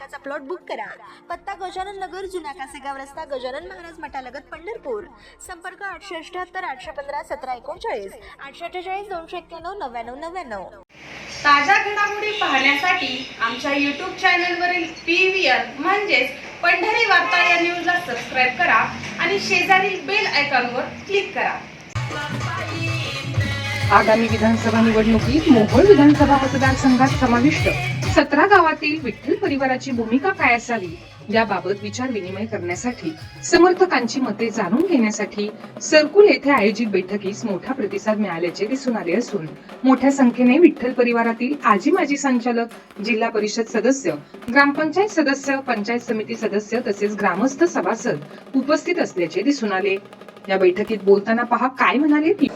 हक्काचा plot book करा. पत्ता गजानन नगर जुना कासेगाव रस्ता गजानन महाराज मठालगत पंढरपूर. संपर्क आठशे अठ्याहत्तर आठशे पंधरा सतरा एकोणचाळीस. आठशे अठ्ठेचाळीस दोनशे एक्क्याण्णव नव्याण्णव नव्याण्णव. ताज्या घडामोडी पाहण्यासाठी आमच्या यूट्यूब चॅनलवरील पी व्ही आर म्हणजेच पंढरी वार्ता या न्यूजला सबस्क्राईब करा आणि शेजारील बेल आयकॉनवर क्लिक करा. आगामी विधानसभा निवडणुकीत मोहोळ विधानसभा मतदारसंघात समाविष्ट सतरा गावातील विठ्ठल परिवाराची भूमिका काय असावी याबाबत विचार विनिमय करण्यासाठी समर्थकांची मते जाणून घेण्यासाठी सरकुल येथे आयोजित बैठकीस मोठा प्रतिसाद मिळाल्याचे दिसून आले असून मोठ्या संख्येने विठ्ठल परिवारातील आजी माजी संचालक जिल्हा परिषद सदस्य ग्रामपंचायत सदस्य पंचायत समिती सदस्य तसेच ग्रामस्थ सभासद उपस्थित असल्याचे दिसून आले. या बैठकीत बोलताना पहा काय म्हणाले ती.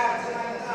Yeah,